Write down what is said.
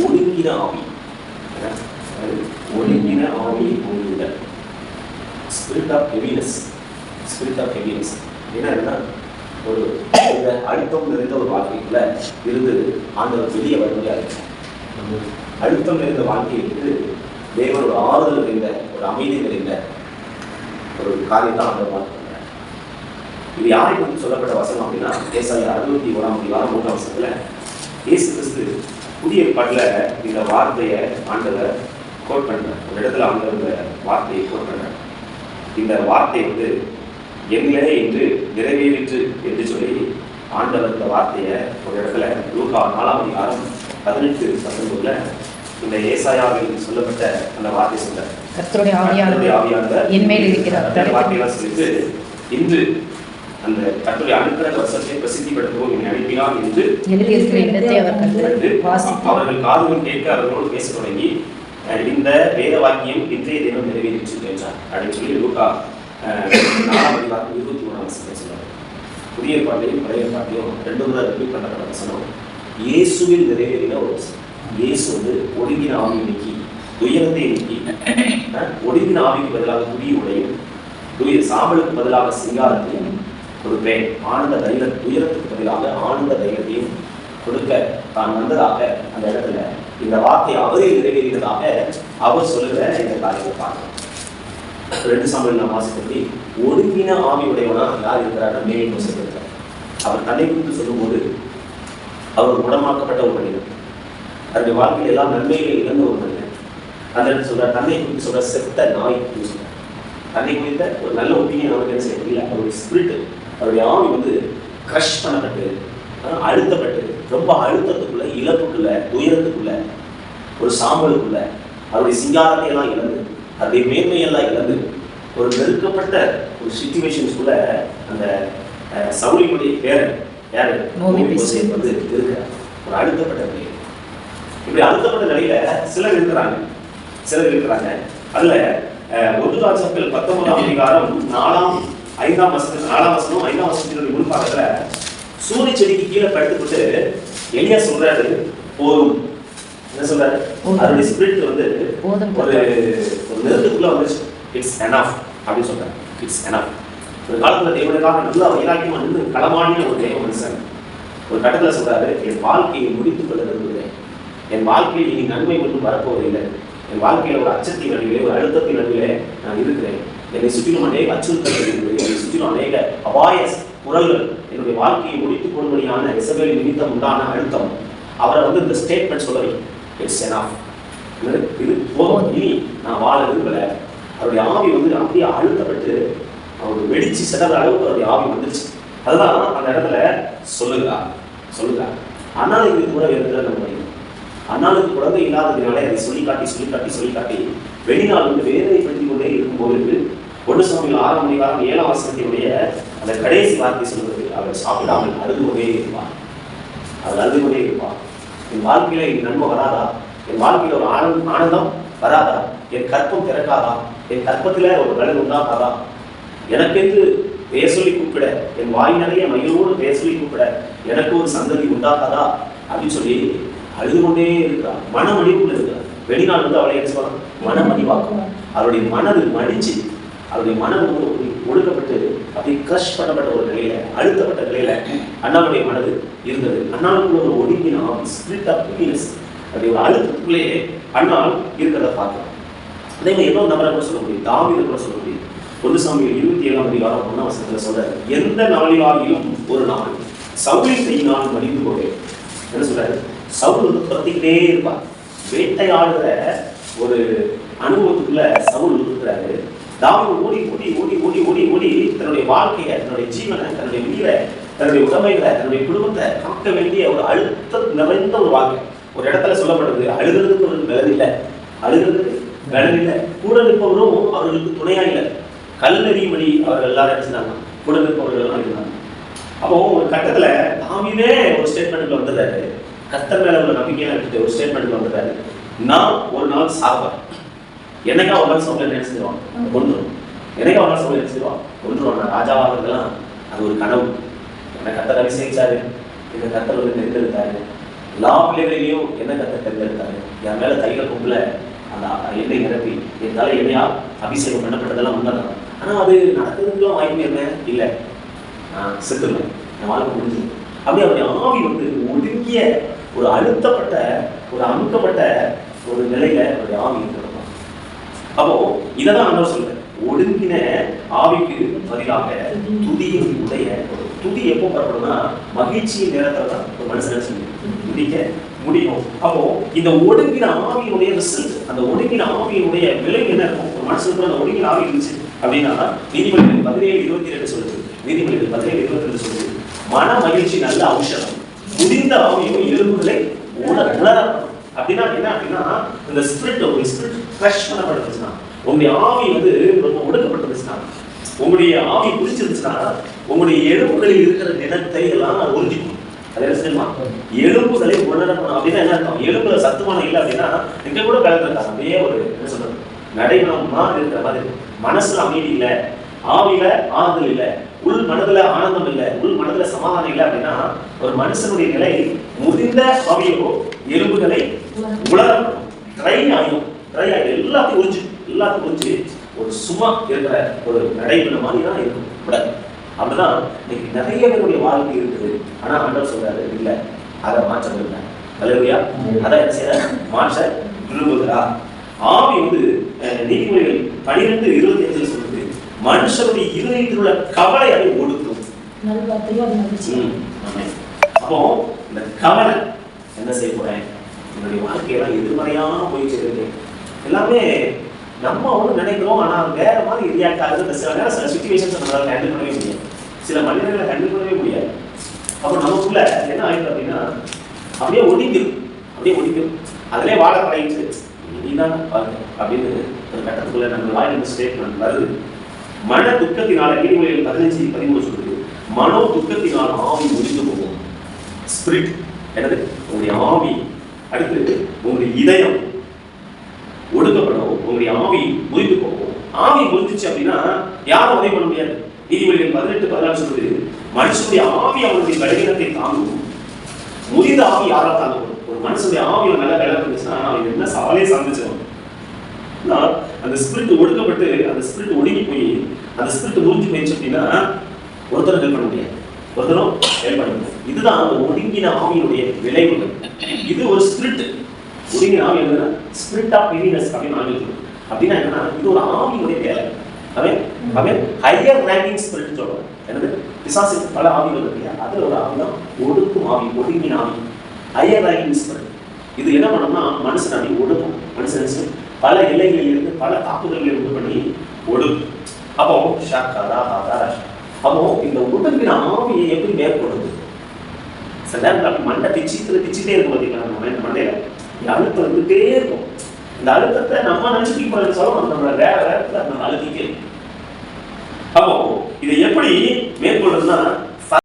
ஒழுங்கின ஆவி ஒழுங்கின ஆவியை போடுங்க spirit of heaviness spirit of heaviness என்னன்னா ஒரு அழுத்தம் நிறைந்த ஒரு வாழ்க்கைக்குள்ள இருந்து ஆண்டவர் வெளியே வர முடியாது அழுத்தம் நிறைந்த வாழ்க்கையிலிருந்து தேவன் ஒரு ஆறுதல் நிறைந்த ஒரு அமைதி நிறைந்த ஒரு காரியத்தை ஆண்டவர் வாழ்க்கை இது யாரை பற்றி சொல்லப்பட்ட வசனம் அப்படின்னா ஏசாய அறுபத்தி ஓராம் அதிகாரம் மூன்றாம் வருஷத்துல இயேசு கிறிஸ்து புதிய ஏற்பாட்டுல இந்த வார்த்தையை ஆண்டவர் கோட் பண்றார். ஒரு இடத்துல ஆண்டவர் இந்த வார்த்தையை கோட் பண்றார். இந்த வார்த்தை வந்து எங்களே என்று நிறைவேறிற்று என்று சொல்லி ஆண்டவர் இந்த வார்த்தையை ஒரு இடத்துல லூகா நாலாம் அதிகாரம் பதினெட்டு பத்தொன்பதுல இந்த ஏசாயாவில் சொல்லப்பட்ட அந்த வார்த்தை கர்த்தருடைய கர்த்தருடைய ஆவியானவர் என் மேல் இருக்கிறார். அந்த வார்த்தையெல்லாம் சொல்லிட்டு இன்று அந்த கர்த்தருடைய அனுக்கிரக வசத்தை பிரசித்திப்படுத்தவும் என்னை அனுப்பினார் என்று அவர்கள் காதுகள் கேட்க அவர்களோடு பேச தொடங்கி இந்த வேத வாக்கியம் இன்றைய தினம் நிறைவேறிற்று என்றார். அப்படின்னு சொல்லி அஹ், நாலாம் அதிகாரம் இருபத்தி மூணாம் வசனத்தை சொன்னார் புதிய பாட்டையும் பழைய பாட்டையும் ரெண்டு முறை ரிப்பீட் பண்ணப்பட்ட வசனம். இயேசுவில் நிறைவேறின ஒரு வசனம். இயேசு வந்து ஒடுங்கின ஆவி நீக்கி துயரத்தை நீக்கி ஒடுங்கின ஆவிக்கு பதிலாக துடி உடையும் துய சாம்பலுக்கு பதிலாக சிங்காரத்தையும் கொடுப்பேன் ஆனந்த தைல துயரத்துக்கு பதிலாக ஆனந்த தைலத்தையும் கொடுக்க தான் வந்ததாக அந்த இடத்துல இந்த வார்த்தை அவரே நிறைவேறியதாக அவர் சொல்லுகிற இந்த காரியத்தை பார்க்கணும் ரெண்டு சாம்பல் நாம் வாசிப்படி ஒடுங்கின ஆவியுடையவனா யார் இருக்கிறார் மேலே இருக்கிறார் அவர் தன்னை குறித்து சொல்லும்போது அவர் குணமாக்கப்பட்ட ஒரு மனிதன் அவருடைய வாழ்க்கையில் எல்லாம் நன்மைகளை இழந்த ஒரு மனிதன் அந்த இடத்துல சொல்றார் தன்னை குறித்து சொல்ற செத்த நாய் சொல்றார். தன்னை குறித்த ஒரு நல்ல ஒப்பீனியன் அவருக்கு என்ன செய்ய முடியல? அவருடைய ஸ்பிரிட் அவருடைய ஆவி வந்து க்ரஷ் பண்ணப்பட்டு அழுத்தப்பட்டு ரொம்ப அழுத்தத்துக்குள்ள இழப்புக்குள்ள துயரத்துக்குள்ள ஒரு சாம்பலுக்குள்ள அவருடைய சிங்காரத்தை எல்லாம் இழந்து அவருடைய மேன்மையெல்லாம் இழந்து ஒரு நெருக்கப்பட்ட ஒரு சுச்சுவேஷன்ஸ்குள்ள அந்த அஹ், சவுலினுடைய பேரன் யாரு? வந்து இருக்கிறார். ஒரு அழுத்தப்பட்ட நிலையில். இப்படி அழுத்தப்பட்ட நிலையில சிலர் இருக்கிறாங்க. சிலர் இருக்கிறாங்க. அதுல ஒன்று ராஜாக்கள் பத்தொன்பதாம் அதிகாரம் நாலாம் ஐந்தாம் வசனம் நாலாம் வசனம் ஐந்தாம் வசனத்தினுடைய முன்பாகத்துல சூரிய செடிக்கு கீழே படுத்துக்கிட்டு எலியா சொல்றாரு போதும். என்ன சொல்றாரு. அதனுடைய ஸ்பிரிட் வந்து ஒரு ஒரு நெருக்கத்துக்குள்ள வந்து இட்ஸ் எனஃப் அப்படின்னு சொல்றாரு. இட்ஸ் எனஃப் ஒரு காலத்துல தேவனுக்காக நல்லா வைராக்கியமா நின்று களமாடின ஒரு தேவ மனுஷன் ஒரு கட்டத்துல சொல்றாரு என் வாழ்க்கையை முடித்துக் கொள்ள விரும்புகிறேன். என் வாழ்க்கையில் இனி நன்மை மட்டும் வரப்போவதில்லை. என் வாழ்க்கையில ஒரு அச்சத்தின் நடுவிலே ஒரு அழுத்தத்தின் நடுவிலே நான் இருக்கிறேன். என்னை சுற்றிலும் அநேக அச்சுறுத்தல்கள் என்னை சுற்றிலும் அநேக அபாய குரல்கள் என்னுடைய வாழ்க்கையை ஒழித்து போடும்படியான இசபேலின் நிமித்தம் உண்டான அழுத்தம். அவரை வந்து இந்த ஸ்டேட்மெண்ட் சொல்ல இட்ஸ் எனஃப் இது போதும். இனி நான் வாழ விரும்பல. அவருடைய ஆவி வந்து அப்படியே அழுத்தப்பட்டு அவர் வெடிச்சு சிதற அளவுக்கு அவருடைய ஆவி வந்துருச்சு. அதுதான் அந்த இடத்துல சொல்லுங்க சொல்லுங்க அண்ணாளுக்கு கூட வேறு நம்ம அண்ணாளுக்கு குழந்தை இல்லாததுனால அதை சொல்லி காட்டி சொல்லி காட்டி சொல்லி காட்டி வெளிநாள் வந்து வேதனைப்படுத்தி கொண்டே ஒன்று சமையல் ஆறாம் அதிகாரம் ஏழாம் வசனத்தினுடைய அந்த கடைசி வார்த்தை சொல்வது அவர் சாப்பிடாமல் அழுது கொண்டே இருப்பார் அவர் அழுது கொண்டே இருப்பார் என் வாழ்க்கையில என் நன்மை வராதா? என் வாழ்க்கையில ஒரு ஆனந்தம் ஆனந்தம் வராதா? என் கற்பம் திறக்காதா? என் கற்பத்தில் ஒரு நலன் உண்டாகாதா? எனக்கென்று பெயர் சொல்லி கூப்பிட என் வாய் நிறைய மயிலோடு பெயர் சொல்லி கூப்பிட எனக்கு ஒரு சந்ததி உண்டாகாதா? அப்படின்னு சொல்லி அழுது கொண்டே இருக்கிறார் மனமடிவுக்குள்ள இருக்கிறார் வெளிநாடு வந்து அவளை என்ன சொல்லலாம் மனமடிவாக்கும் அவருடைய மனது மடிச்சு அவருடைய மனம் ஒரு ஒடுக்கப்பட்டு அப்படி கிரஷ் பண்ணப்பட்ட ஒரு நிலையில அழுத்தப்பட்ட நிலையில அண்ணாவுடைய மனது இருந்தது. அண்ணாவுக்குள்ள ஒரு ஒடுங்கின ஸ்பிரிட் ஆஃப் ஹாப்பினஸ் அப்படி ஒரு அழுத்தத்துக்குள்ளே அண்ணால் இருக்கிறத பார்க்கலாம் அதே மாதிரி எவ்வளோ நபரை கூட சொல்ல முடியும். தாவீதை கூட சொல்ல முடியும். பொது சாமியில் இருபத்தி ஏழாம் அதிகாரம் ஒன்றாம் வசனத்துல சொல்றாரு எந்த நாளிலாகிலும் ஒரு நாள் சவுலின் கையினால் மடிந்து போவேன். என்ன சொல்றாரு? சவுல் வந்து துரத்திக்கிட்டே இருப்பார். வேட்டையாடுற ஒரு அனுபவத்துக்குள்ள சவுல் இருக்கிறாரு. தாவீது ஓடி ஓடி ஓடி ஓடி ஓடி ஓடி தன்னுடைய வாழ்க்கையை தன்னுடைய ஜீவனை தன்னுடைய உயிரை தன்னுடைய உடமைகளை தன்னுடைய குடும்பத்தை காக்க வேண்டிய ஒரு அழுத்தம் நிறைந்த ஒரு வாழ்க்கை. ஒரு இடத்துல சொல்லப்படுது அழுகிறதுக்கு ஒரு பலன் இல்லை. அழுகிறதுக்கு பலன் இல்லை. கூட நிற்பவரும் அவர்களுக்கு துணையா இல்லை. கல்லறிமணி அவர்கள் எல்லாரும் எடுத்துட்டாங்க கூட நிற்பவர்கள் எல்லாம் இருந்தாங்க அப்போ ஒரு கட்டத்துல தாவிலே ஒரு ஸ்டேட்மெண்ட்ல வந்துடுறாரு. கத்தர் மேல உள்ள நம்பிக்கையை ஒரு ஸ்டேட்மெண்ட்ல வந்துடுறாரு. நான் ஒரு நாள் சாப்பேன் என்னைக்கா ஒரு நாள் சோழ நினைச்சிருவான் கொண்டுரும் என்னைக்கா ஒரு நாள் சோழ நினைச்சிருவான் கொண்டுருவான் நான் ராஜாவாகிறதுலாம் அது ஒரு கனவு. என்ன கத்தர் அபிஷேகிச்சாரு? என்ன கத்தர் வந்து தெரிந்தெடுத்தாரு எல்லா பிள்ளைகளையும் என்ன கத்தர் தெரிந்தெடுத்தாரு என் மேல தைல கொம்புல அந்த எண்ணெய் நிரப்பி என் தலை எண்ணெயா அபிஷேகம் பண்ணப்பட்டதெல்லாம் உண்மைதான். ஆனா அது நடக்கிறதுக்குலாம் வாய்ப்பு என்ன இல்லை. நான் செத்துருவேன் என் வாழ்க்கை முடிஞ்சு அப்படியே அவருடைய ஆவி வந்து ஒடுங்கிய ஒரு அழுத்தப்பட்ட ஒரு அமுக்கப்பட்ட ஒரு நிலையில அவருடைய ஆவி இருக்கிறது. அப்போ இததான் ஆண்டவர் சொல்ற ஒடுங்கின ஆவிக்கு பதிலாக துதியின் உடைய துதி எப்போ வரப்படும்னா மகிழ்ச்சியின் நேரத்துல தான். ஒரு மனுஷன் சொல்லி துதிக்க முடியும். அப்போ இந்த ஒடுங்கின ஆவியினுடைய ரிசல்ட் அந்த ஒடுங்கின ஆவியினுடைய விலை என்ன இருக்கும்? ஒரு மனுஷனுக்கு அந்த ஒடுங்கின ஆவி இருந்துச்சு. அப்படின்னா நீதிமன்றங்கள் பதினேழு இருபத்தி ரெண்டு சொல்லுது. நீதிமன்றங்கள் பதினேழு இருபத்தி ரெண்டு சொல்லுது. மன மகிழ்ச்சி நல்ல ஔஷதம் முடிந்த ஆவியும் எலும்புகளை உணர உணரணும் அப்படின்னா என்ன அப்படின்னா இந்த ஸ்பிரிட் உங்க ஸ்பிரிட் ஃப்ரெஷ் பண்ணப்பட்டுச்சுன்னா உங்களுடைய ஆவி வந்து ரொம்ப ஒடுக்கப்பட்டுச்சுன்னா உங்களுடைய ஆவி புரிச்சிருந்துச்சுன்னா உங்களுடைய எலும்புகளில் இருக்கிற நிலத்தை எல்லாம் ஒழிஞ்சிக்கும் அது என்ன தெரியுமா? எலும்புகளை உணரணும். அப்படின்னா என்ன இருக்கும் எலும்புல சத்துமான இல்லை அப்படின்னா இங்க கூட கலந்துருக்காங்க அப்படியே ஒரு என்ன சொல்றது? நடைமுறமா இருக்கிற மாதிரி மனசுல அமைதி இல்லை. ஆவியில ஆறுதல் இல்லை. உள் மனதுல ஆனந்தம் இல்லை. உள் மனதுல சமாதானம் இல்லை அப்படின்னா ஒரு மனுஷனுடைய நிலை முதிர்ந்த ஆவியோ எலும்புகளை உலகம் ட்ரை ஆகும் ட்ரை ஆகும் எல்லாத்தையும் உறிஞ்சு எல்லாத்தையும் உறிஞ்சு ஒரு சும்மா இருக்கிற ஒரு நடைபெற மாதிரி தான் இருக்கும். உடல் அப்படிதான் இன்னைக்கு நிறைய பேருடைய வாழ்க்கை இருக்குது. ஆனா ஆண்டவர் சொல்றாரு இல்ல. அதை மாற்ற விரும்ப அல்லையா அதை என்ன செய்ய மாற்ற விரும்புகிறா. ஆவி வந்து நீதிமொழிகள் பனிரெண்டு இருபத்தி அஞ்சுல சொல்லுது. மனுஷனுடைய இருதயத்தில் உள்ள கவலை அதை ஒடுக்கும். அப்போ இந்த கவலை என்ன செய்ய போறேன்? என்னுடைய வாழ்க்கையெல்லாம் எதிர்மறையான போய் சேருது எல்லாமே நம்ம ஒன்று நினைக்கிறோம் ஆனால் வேற மாதிரி ரியாக்ட் ஆகுது. சில நேரம் சில சுச்சுவேஷன்ஸ் நம்மளால் ஹேண்டில் பண்ணவே முடியாது. சில மனிதர்களை ஹேண்டில் பண்ணவே முடியாது. அப்போ நமக்குள்ள என்ன ஆயிடுது அப்படின்னா அப்படியே ஒடிக்கும் அப்படியே ஒடிக்கும் அதிலே வாழ பழகிட்டு நீதான் பாருங்க அப்படின்னு ஒரு கட்டத்துக்குள்ள நம்ம வாயில் ஸ்டேட்மெண்ட் வருது. மன துக்கத்தினால நீதிமொழிகள் பதினஞ்சு பதிமூணு சொல்றது மனோ துக்கத்தினால் ஆவி முறிந்து போகும். ஸ்பிரிட் என்னது? உங்களுடைய ஆவி அடுத்து உங்களுடைய இதயம் ஒடுக்கப்படவும் உங்களுடைய ஆவி முறிந்து போகும். ஆவி முறிஞ்சிச்சு அப்படின்னா யாரும் உதவி பண்ண முடியாது. நீதிமொழிகள் பதினெட்டு பதினாறு சொல்லுது மனுஷனுடைய ஆவி அவனுடைய பலவீனத்தை தாங்கும். முறிந்த ஆவி யாரால் தாங்கும்? ஒரு மனுஷனுடைய ஆவி நல்லா வேலை பண்ணுச்சுன்னா அவன் என்ன சவாலே சந்திச்சவன் அந்த ஸ்பிரிட் ஒடுக்கப்பட்டு அந்த ஸ்பிரிட் ஒடுங்கி போய் அந்த ஸ்பிரிட் முறிஞ்சு போயிடுச்சு அப்படின்னா ஒருத்தர் ஹெல்ப் பண்ண முடியாது. ஒருத்தரும் ஹெல்ப் இதுதான் அந்த ஒடுங்கின ஆவியினுடைய விளைவுகள். இது ஒரு ஸ்பிரிட் ஒடுங்கின ஆவி என்னன்னா ஸ்பிரிட் ஆஃப் ஹெவினஸ் அப்படின்னு ஆங்கிலம் அப்படின்னா என்னன்னா இது ஒரு ஆவியினுடைய வேலை. அவன் அவன் ஹையர் ரேங்கிங் ஸ்பிரிட் சொல்றோம். என்னது? பிசாசுக்கு பல ஆவிகள் இருக்கு அதுல ஒரு ஆவி தான் ஒடுக்கும் ஆவி ஒடுங்கின ஆவி. ஹையர் ரேங்கிங் ஸ்பிரிட் இது என்ன பண்ணோம்னா மனுஷன் அப்படி ஒடுக்கும். மனுஷன் பல எல்லைகளில் இருந்து பல தாக்குதல்களை உண்டு பண்ணி ஒடுக்கும். அப்போ ஷாக்காரா ஆதாரா அப்போ இந்த உடம்பின் ஆவியை எப்படி மேற்கொள்ளுது சில நேரம் மண்டை பிச்சுட்டு பிச்சுட்டே இருக்கும் பார்த்தீங்களா நம்ம மண்டையில? இந்த அழுத்தம் வந்துட்டே இருக்கும். இந்த அழுத்தத்தை நம்ம நினைச்சுட்டு போறது சொல்லணும். நம்மளோட வேற வேறத்துல நம்ம அழுத்திட்டே இருக்கும். அப்போ இதை எப்படி மேற்கொள்றதுன்னா